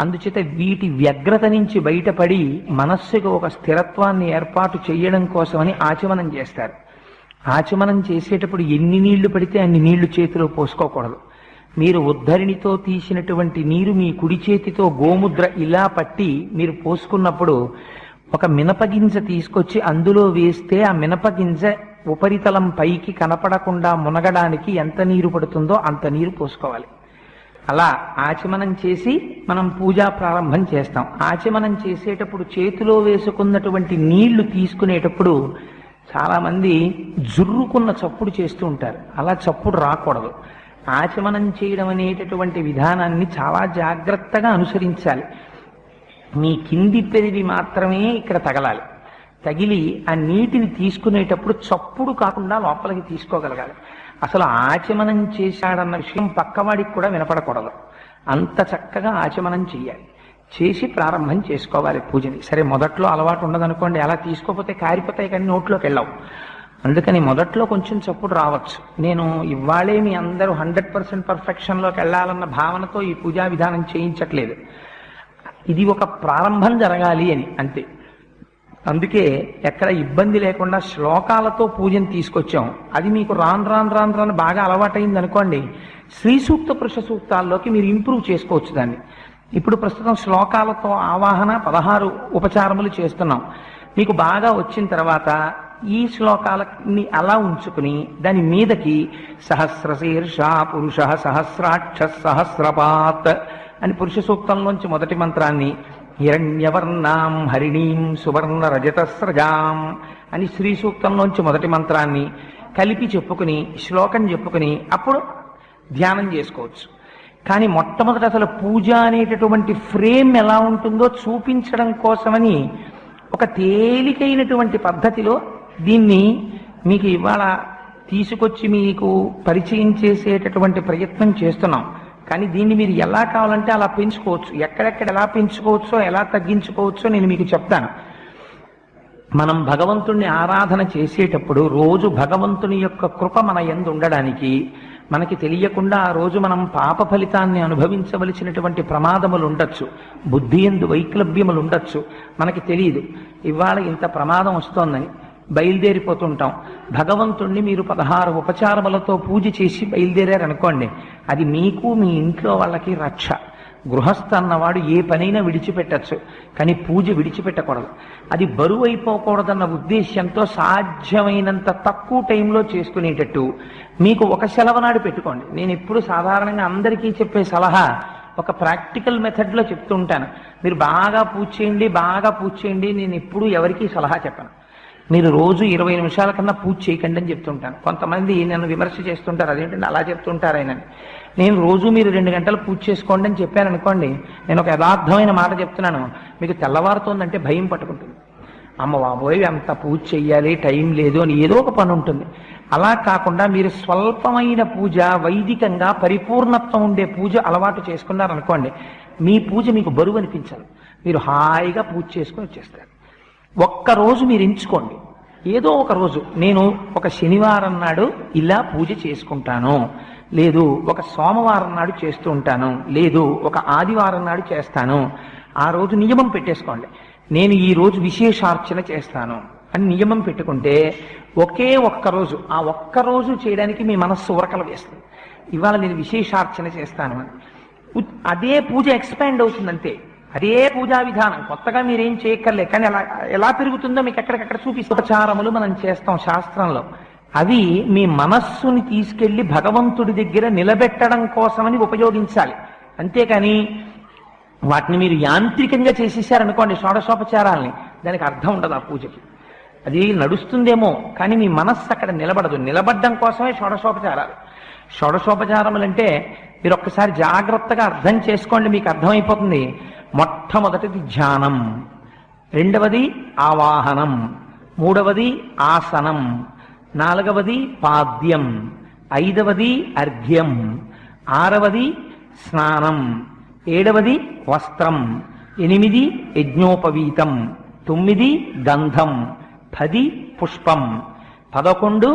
అందుచేత వీటి వ్యగ్రత నుంచి బయటపడి మనస్సుకు ఒక స్థిరత్వాన్ని ఏర్పాటు చేయడం కోసమని ఆచమనం చేస్తారు. ఆచమనం చేసేటప్పుడు ఎన్ని నీళ్ళు పడితే అన్ని నీళ్ళు చేతిలో పోసుకోకూడదు. మీరు ఉద్ధరిణితో తీసినటువంటి నీరు మీ కుడి చేతితో గోముద్ర ఇలా పట్టి మీరు పోసుకున్నప్పుడు ఒక మినపగింజ తీసుకొచ్చి అందులో వేస్తే ఆ మినపగింజ ఉపరితలం పైకి కనపడకుండా మునగడానికి ఎంత నీరు పడుతుందో అంత నీరు పోసుకోవాలి. అలా ఆచమనం చేసి మనం పూజా ప్రారంభం చేస్తాం. ఆచమనం చేసేటప్పుడు చేతిలో వేసుకున్నటువంటి నీళ్ళు తీసుకునేటప్పుడు చాలామంది జుర్రుకున్న చప్పుడు చేస్తూ ఉంటారు. అలా చప్పుడు రాకూడదు. ఆచమనం చేయడం అనేటటువంటి విధానాన్ని చాలా జాగ్రత్తగా అనుసరించాలి. మీ కింది పెరివి మాత్రమే ఇక్కడ తగలాలి. తగిలి ఆ నీటిని తీసుకునేటప్పుడు చప్పుడు కాకుండా లోపలికి తీసుకోగలగాలి. అసలు ఆచమనం చేశాడన్న విషయం పక్కవాడికి కూడా వినపడకూడదు. అంత చక్కగా ఆచమనం చేయాలి చేసి ప్రారంభం చేసుకోవాలి పూజని. సరే మొదట్లో అలవాటు ఉండదనుకోండి అలా తీసుకోకపోతే కారిపోతాయి కానీ నోట్లోకి వెళ్ళవు. అందుకని మొదట్లో కొంచెం చప్పుడు రావచ్చు. నేను ఇవాళే మీ అందరూ హండ్రెడ్ పర్సెంట్ పర్ఫెక్షన్లోకి వెళ్ళాలన్న భావనతో ఈ పూజా విధానం చేయించట్లేదు. ఇది ఒక ప్రారంభం జరగాలి అని అంతే. అందుకే ఎక్కడ ఇబ్బంది లేకుండా శ్లోకాలతో పూజను తీసుకొచ్చాం. అది మీకు రాను రాను రాను రాను బాగా అలవాటైంది అనుకోండి. శ్రీ సూక్త పురుష సూక్తాల్లోకి మీరు ఇంప్రూవ్ చేసుకోవచ్చు దాన్ని. ఇప్పుడు ప్రస్తుతం శ్లోకాలతో ఆవాహన పదహారు ఉపచారములు చేస్తున్నాం. మీకు బాగా వచ్చిన తర్వాత ఈ శ్లోకాలని అలా ఉంచుకుని దాని మీదకి సహస్రశీర్ష పురుష సహస్రాక్ష సహస్రపాత్ అని పురుష సూక్తంలోంచి మొదటి మంత్రాన్ని హిరణ్యవర్ణాం హరిణీం సువర్ణ రజతస్రజాం అని శ్రీ సూక్తంలోంచి మొదటి మంత్రాన్ని కలిపి చెప్పుకుని శ్లోకం చెప్పుకుని అప్పుడు ధ్యానం చేసుకోవచ్చు. కానీ మొట్టమొదట అసలు పూజ అనేటటువంటి ఫ్రేమ్ ఎలా ఉంటుందో చూపించడం కోసమని ఒక తేలికైనటువంటి పద్ధతిలో దీన్ని మీకు ఇవాళ తీసుకొచ్చి మీకు పరిచయం చేసేటటువంటి ప్రయత్నం చేస్తున్నాం. కానీ దీన్ని మీరు ఎలా కావాలంటే అలా పెంచుకోవచ్చు. ఎక్కడెక్కడ ఎలా పెంచుకోవచ్చో ఎలా తగ్గించుకోవచ్చో నేను మీకు చెప్తాను. మనం భగవంతుణ్ణి ఆరాధన చేసేటప్పుడు రోజు భగవంతుని యొక్క కృప మన ఎందు ఉండడానికి మనకి తెలియకుండా ఆ రోజు మనం పాప ఫలితాన్ని అనుభవించవలసినటువంటి ప్రమాదములు ఉండొచ్చు. బుద్ధి ఎందు వైక్లభ్యములు ఉండొచ్చు. మనకి తెలియదు. ఇవాళ ఇంత ప్రమాదం వస్తోందని బయలుదేరిపోతుంటాం. భగవంతుణ్ణి మీరు పదహారు ఉపచారములతో పూజ చేసి బయలుదేరారనుకోండి అది మీకు మీ ఇంట్లో వాళ్ళకి రక్ష. గృహస్థ అన్నవాడు ఏ పనైనా విడిచిపెట్టచ్చు కానీ పూజ విడిచిపెట్టకూడదు. అది బరువు అయిపోకూడదన్న ఉద్దేశ్యంతో సాధ్యమైనంత తక్కువ టైంలో చేసుకునేటట్టు మీకు ఒక సెలవునాడు పెట్టుకోండి. నేను ఎప్పుడు సాధారణంగా అందరికీ చెప్పే సలహా ఒక ప్రాక్టికల్ మెథడ్లో చెప్తుంటాను. మీరు బాగా పూజ చేయండి బాగా పూజ చేయండి నేను ఎప్పుడు ఎవరికీ సలహా చెప్పను. మీరు రోజు ఇరవై నిమిషాల కన్నా పూజ చేయకండి అని చెప్తుంటాను. కొంతమంది నన్ను విమర్శ చేస్తుంటారు. అదేంటంటే అలా చెప్తుంటారు ఆయన నేను రోజు మీరు రెండు గంటలు పూజ చేసుకోండి అని చెప్పాను అనుకోండి నేను ఒక యథార్థమైన మాట చెప్తున్నాను. మీకు తెల్లవారుతోందంటే భయం పట్టుకుంటుంది. అమ్మ బాబోయ్ అంత పూజ చెయ్యాలి టైం లేదు అని ఏదో ఒక పని ఉంటుంది. అలా కాకుండా మీరు స్వల్పమైన పూజ వైదికంగా పరిపూర్ణత్వం ఉండే పూజ అలవాటు చేసుకున్నారనుకోండి మీ పూజ మీకు బరువు అనిపించాలి మీరు హాయిగా పూజ చేసుకొని వచ్చేస్తారు. ఒక్క రోజు మీరు ఎంచుకోండి. ఏదో ఒక రోజు. నేను ఒక శనివారం నాడు ఇలా పూజ చేసుకుంటాను. లేదు ఒక సోమవారం నాడు చేస్తూ ఉంటాను. లేదు ఒక ఆదివారం నాడు చేస్తాను. ఆ రోజు నియమం పెట్టేసుకోండి. నేను ఈ రోజు విశేషార్చన చేస్తాను అని నియమం పెట్టుకుంటే ఒకే ఒక్క రోజు ఆ ఒక్క రోజు చేయడానికి మీ మనస్సు ఉరకలు వేస్తుంది. ఇవాళ నేను విశేషార్చన చేస్తాను అని. అదే పూజ ఎక్స్పాండ్ అవుతుంది అంతే అదే పూజా విధానం. కొత్తగా మీరేం చేయక్కర్లే. కానీ ఎలా ఎలా పెరుగుతుందో మీకు ఎక్కడికక్కడ చూపిస్తే ఉపచారములు మనం చేస్తాం శాస్త్రంలో. అవి మీ మనస్సుని తీసుకెళ్ళి భగవంతుడి దగ్గర నిలబెట్టడం కోసమని ఉపయోగించాలి. అంతేకాని వాటిని మీరు యాంత్రికంగా చేసేసారనుకోండి షోడశోపచారాలని దానికి అర్థం ఉండదు ఆ పూజకి. అది నడుస్తుందేమో కానీ మీ మనస్సు అక్కడ నిలబడదు. నిలబడడం కోసమే షోడశోపచారాలు. షోడశోపచారములంటే మీరు ఒక్కసారి జాగ్రత్తగా అర్థం చేసుకోండి మీకు అర్థమైపోతుంది. మొట్టమొదటిది ధ్యానం రెండవది ఆవాహనం మూడవది ఆసనం నాలుగవది పాద్యం ఐదవది అర్ఘ్యం ఆరవది స్నానం ఏడవది వస్త్రం ఎనిమిది యజ్ఞోపవీతం తొమ్మిది గంధం పది పుష్పం పదకొండు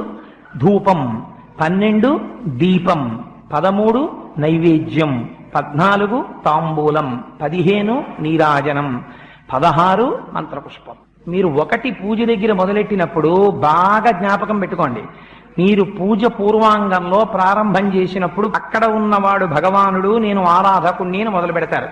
ధూపం పన్నెండు దీపం పదమూడు నైవేద్యం పద్నాలుగు తాంబూలం పదిహేను నీరాజనం పదహారు మంత్రపుష్పం. మీరు ఒకటి పూజ దగ్గర మొదలెట్టినప్పుడు బాగా జ్ఞాపకం పెట్టుకోండి. మీరు పూజ పూర్వాంగంలో ప్రారంభం చేసినప్పుడు అక్కడ ఉన్నవాడు భగవానుడు నేను ఆరాధకుణ్ణి అని మొదలు పెడతారు